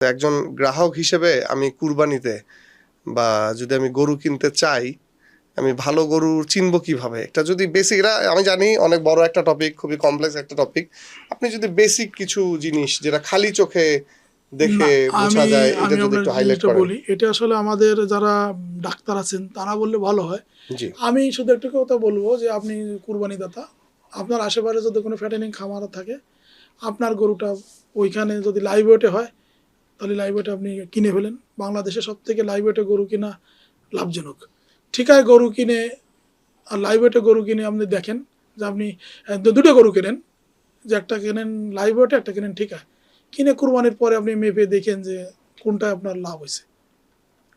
একজন গ্রাহক হিসেবে আমি কুরবানিতে বা যদি আমি গরু কিনতে চাই আমি ভালো গরু চিনবো কীভাবে? এটা যদি বেসিক এটা আমি জানি অনেক বড় একটা টপিক খুবই কমপ্লেক্স একটা টপিক আপনি যদি বেসিক কিছু জিনিস যেটা খালি চোখে দেখে বোঝা যায় এটা যদি একটু হাইলাইট করেন। বলি এটা আসলে আমাদের যারা ডাক্তার আছেন তারা বললে ভালো হয়। আমি শুধু একটা কথা বলব যে আপনি কুরবানি দাতা আপনার আশেপাশে যদি কোনো ফ্যাটেনিং খামার থাকে আপনার গরুটা ওইখানে যদি লাইভ ওয়েটে হয় তাহলে লাইভ আপনি কিনে ফেলেন। বাংলাদেশে সব থেকে লাইভ ওয়েটে গরু কিনা লাভজনক। ঠিকায় গরু কিনে আর লাইভ ওয়েটে গরু কিনে আপনি দেখেন যে আপনি দুটো গরু কেনেন। যে একটা কেনেন লাইভ ওয়েটে একটা কেনেন ঠিকায়। কিনে কুরবানির পরে আপনি মেপে দেখেন যে কোনটা আপনার লাভ হয়েছে।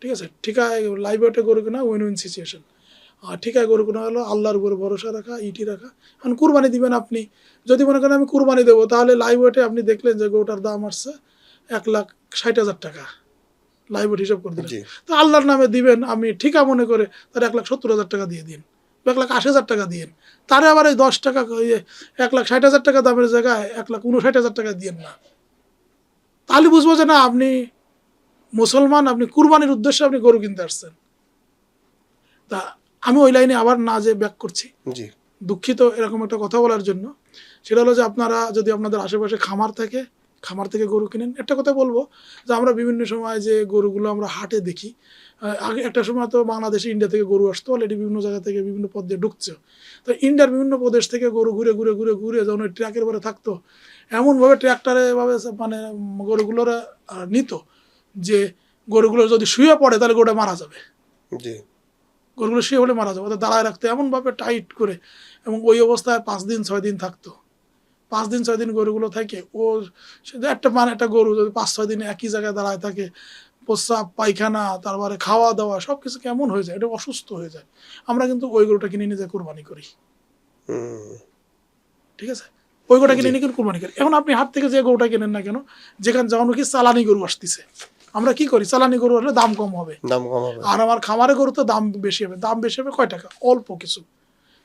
ঠিক আছে? ঠিকায় লাইভ ওয়েটে গরু কেনা উইন উইন সিচুয়েশন আর ঠিকায় গরু কেনা হলো আল্লাহর উপরে ভরসা রাখা ইটি রাখা। এখন কুরবানি দিবেন আপনি। যদি মনে করেন আমি কুরবানি দেবো, তাহলে লাইভ ওয়েটে আপনি দেখলেন যে গরুটার দাম আসছে এক লাখ ষাট হাজার টাকা। লাইভ ওয়েট হিসাব করে দিলেন। তো আল্লাহর নামে দিবেন আমি ঠিকা মনে করে তার এক লাখ সত্তর হাজার টাকা দিয়ে দিন এক লাখ আশি হাজার টাকা দিন। তারে আবার এই দশ টাকা ইয়ে, এক লাখ ষাট হাজার টাকা দামের জায়গায় এক লাখ উনষাট হাজার টাকা দিয়েন না। তাহলে বুঝব যে না আপনি মুসলমান আপনি কুরবানির উদ্দেশ্যে আপনি গরু কিনতে আসছেন। তা আমি ওই লাইনে আবার না যে ব্যাক করছি। দুঃখিত এরকম একটা কথা বলার জন্য। সেটা হলো যে আপনারা যদি আপনাদের আশেপাশে খামার থাকে খামার থেকে গরু কিনেন। একটা কথা বলব যে আমরা বিভিন্ন সময় যে গরুগুলো আমরা হাটে দেখি আগে একটা সময় তো বাংলাদেশে ইন্ডিয়া থেকে গরু আসতো অলরেডি বিভিন্ন জায়গা থেকে বিভিন্ন পদ দিয়ে ঢুকছে। তো ইন্ডিয়ার বিভিন্ন প্রদেশ থেকে গরু ঘুরে ঘুরে ঘুরে ঘুরে যখন ওই ট্র্যাকের পরে থাকতো এমনভাবে ট্র্যাক্টরে ভাবে মানে গরুগুলোরা নিত যে গরুগুলো যদি শুয়ে পড়ে তাহলে গরুটা মারা যাবে। জি। গরুগুলো শুয়ে হলে মারা যাবে। ওদের দাঁড়ায় রাখতো এমনভাবে টাইট করে এবং ওই অবস্থায় পাঁচ দিন ছয় দিন থাকতো। পাঁচ দিন ছয় দিন গরুগুলো থাকে ও শুধু একটা মানে একটা গরু যদি পাঁচ ছয় দিন একই জায়গায় দাঁড়ায় থাকে প্রস্রাব পায়খানা তারপরে খাওয়া দাওয়া সব কিছু কেমন হয়ে যায়? এটা অসুস্থ হয়ে যায়। আমরা কিন্তু ওই গরুটা কিনে নিজে কোরবানি করি। ঠিক আছে? ওই গরুটা কিনে নিয়ে কোরবানি করি। এখন আপনি হাট থেকে যে গরুটা কেনেন না কেন যেখানে যখন কি চালানি গরু আসতেছে। আমরা কি করি? চালানি গরু হলে দাম কম হবে। দাম কম হবে। আর আমার খামারে গরু তো দাম বেশি হবে। দাম বেশি হবে কয় টাকা? অল্প কিছু।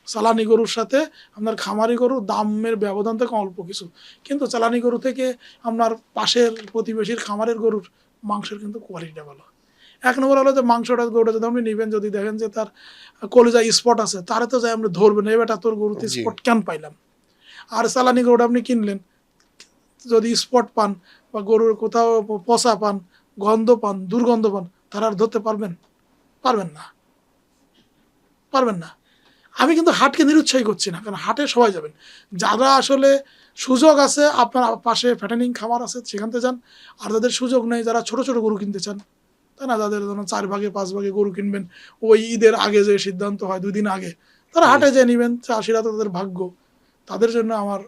চালানি গরুর সাথে আপনার খামারি গরু দামের ব্যবধান থেকে অল্প কিছু। কিন্তু চালানি গরু থেকে আপনার পাশের প্রতিবেশীর খামারের গরুর মাংসের কিন্তু কোয়ালিটিটা ভালো। এক নম্বর হলো যে মাংসটা গরুটা যদি আপনি নেবেন যদি দেখেন যে তার কলিজা স্পট আছে তারে তো যাই আপনি ধরবেন এবারটা তোর গরুতে স্পট কেন পাইলাম? আর চালানি গরুটা আপনি কিনলেন যদি স্পট পান বা গরুর কোথাও পচা পান গন্ধ পান দুর্গন্ধ পান তারা আর ধরতে পারবেন? পারবেন না। পারবেন না। কিন্তু হাটকে নিরুৎসাহী করছি না কারণ হাটে সবাই যাবেন। যারা আসলে সুযোগ আছে আপনার পাশে ফ্যাটেনিং খামার আছে সেখান থেকে যান। আর যাদের সুযোগ নেই যারা ছোট ছোট গরু কিনতে চান তাই না? যাদের ধরুন চার ভাগে পাঁচ ভাগে গরু কিনবেন ওই ঈদের আগে যে সিদ্ধান্ত হয় দুই দিন আগে তারা হাটে যেয়ে নেবেন। চাষিরা তো তাদের ভাগ্য। তাদের জন্য আমার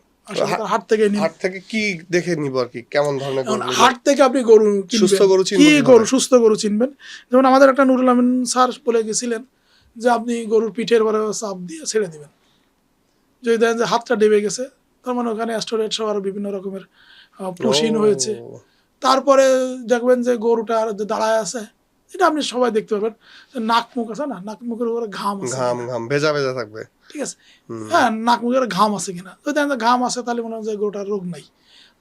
হাট থেকে হাট থেকে কি দেখে নিব আর কি? কেমন ধরনের গরু হাট থেকে আপনি গরু সুস্থ গরু কি গরু সুস্থ গরু চিনবেন? যেমন আমাদের একটা নুরুল আমিন স্যার বলে গেছিলেন যে আপনি গরুর পিঠের পরে চাপ দিয়ে ছেড়ে দিবেন। যদি দেখেন যে হাতটা ডেবে গেছে তার মানে ওখানে অ্যাস্টোরেট সহ আরও বিভিন্ন রকমের প্রসিন হয়েছে। তারপরে দেখবেন যে গরুটা আর যে দাঁড়ায় আছে এটা আপনি সবাই দেখতে পারবেন। নাক মুখ আছে না নাক মুখের উপরে ঘাম আছে। ঘাম ঘাম ভেজা ভেজা থাকবে। ঠিক আছে? হ্যাঁ নাক মুখের ঘাম আছে কিনা। যদি দেখেন যে ঘাম আছে তাহলে মনে হয় যে গরুটার রোগ নাই।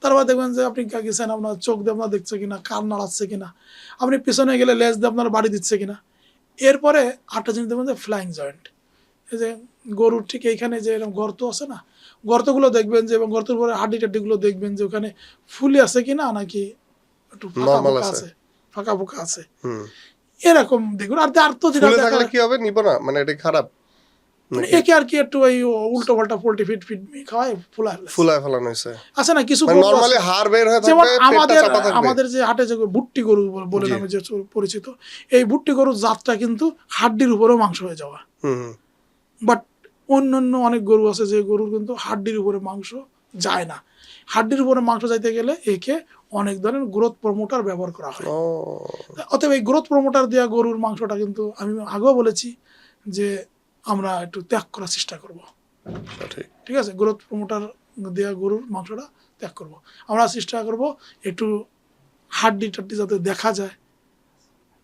তারপর দেখবেন যে আপনি গেছেন আপনার চোখ দিয়ে আপনার দেখছে কিনা কান নাড়াচ্ছে কিনা। আপনি পিছনে গেলে লেজ দিয়ে আপনার বাড়ি দিচ্ছে কিনা। এরপরে আটটা জিনিস দেখবেন যে ফ্লাইং জয়েন্ট এই যে গরুর ঠিক এইখানে যে এরকম গর্ত আছে না গর্তগুলো দেখবেন যে এবং গর্তের পরে হাড্ডি টাড্ডিগুলো দেখবেন যে ওখানে ফুলে আছে কি না নাকি একটু ফাঁকা Normal আছে। ফাঁকা ফোকা আছে। এরকম দেখুন। আর আর তো যেটা কি হবে? নিব না। মানে এটা খারাপ। মানে একে আর কি একটু ওই উল্টো পাল্টা পোল্ট্রি ফিট ফিট খাওয়ায় ফুলায় ফুলায় ফেলানো হয়েছে। আছে না কিছু মানে গরু নরমালি হাড় বের হয়ে যেমন আমাদের আমাদের যে হাটে যে ভুট্টি গরু বলে নামে যে পরিচিত এই ভুট্টি গরুর জাতটা কিন্তু হাড্ডির উপরেও মাংস হয়ে যাওয়া। বাট অন্য অন্য অনেক গরু আছে যে গরুর কিন্তু হাড্ডির উপরে মাংস যায় না। হাড্ডির উপরে মাংস যাইতে গেলে একে অনেক ধরনের গ্রোথ প্রমোটার ব্যবহার করা হয়। অতএব এই গ্রোথ প্রমোটার দেওয়া গরুর মাংসটা কিন্তু আমি আগেও বলেছি যে আমরা একটু ত্যাগ করার চেষ্টা করব। ঠিক আছে? গ্রোথ প্রমোটার দেওয়া গরুর মাংসটা ত্যাগ করব। আমরা চেষ্টা করব একটু হাড্ডি টাড্ডি যাতে দেখা যায়।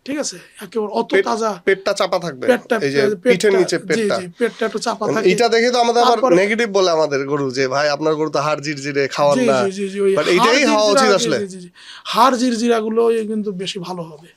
ঠিক আছে? একেবারে অত তাজা পেটটা চাপা থাকবে। পেটটা এই যে পিঠের নিচে পেটটা জি, পেটটা। একটু চাপা থাকে। এটা দেখে তো আমাদের আবার নেগেটিভ বলে আমাদের গরু যে ভাই আপনার গরু তো হাড় জিরজিরে খাওয়ার জি, না। জি, জি, জি, বাট হাড় এইটাই হওয়া উচিত আসলে। হাড় জিরজিরা গুলো কিন্তু বেশি ভালো হবে।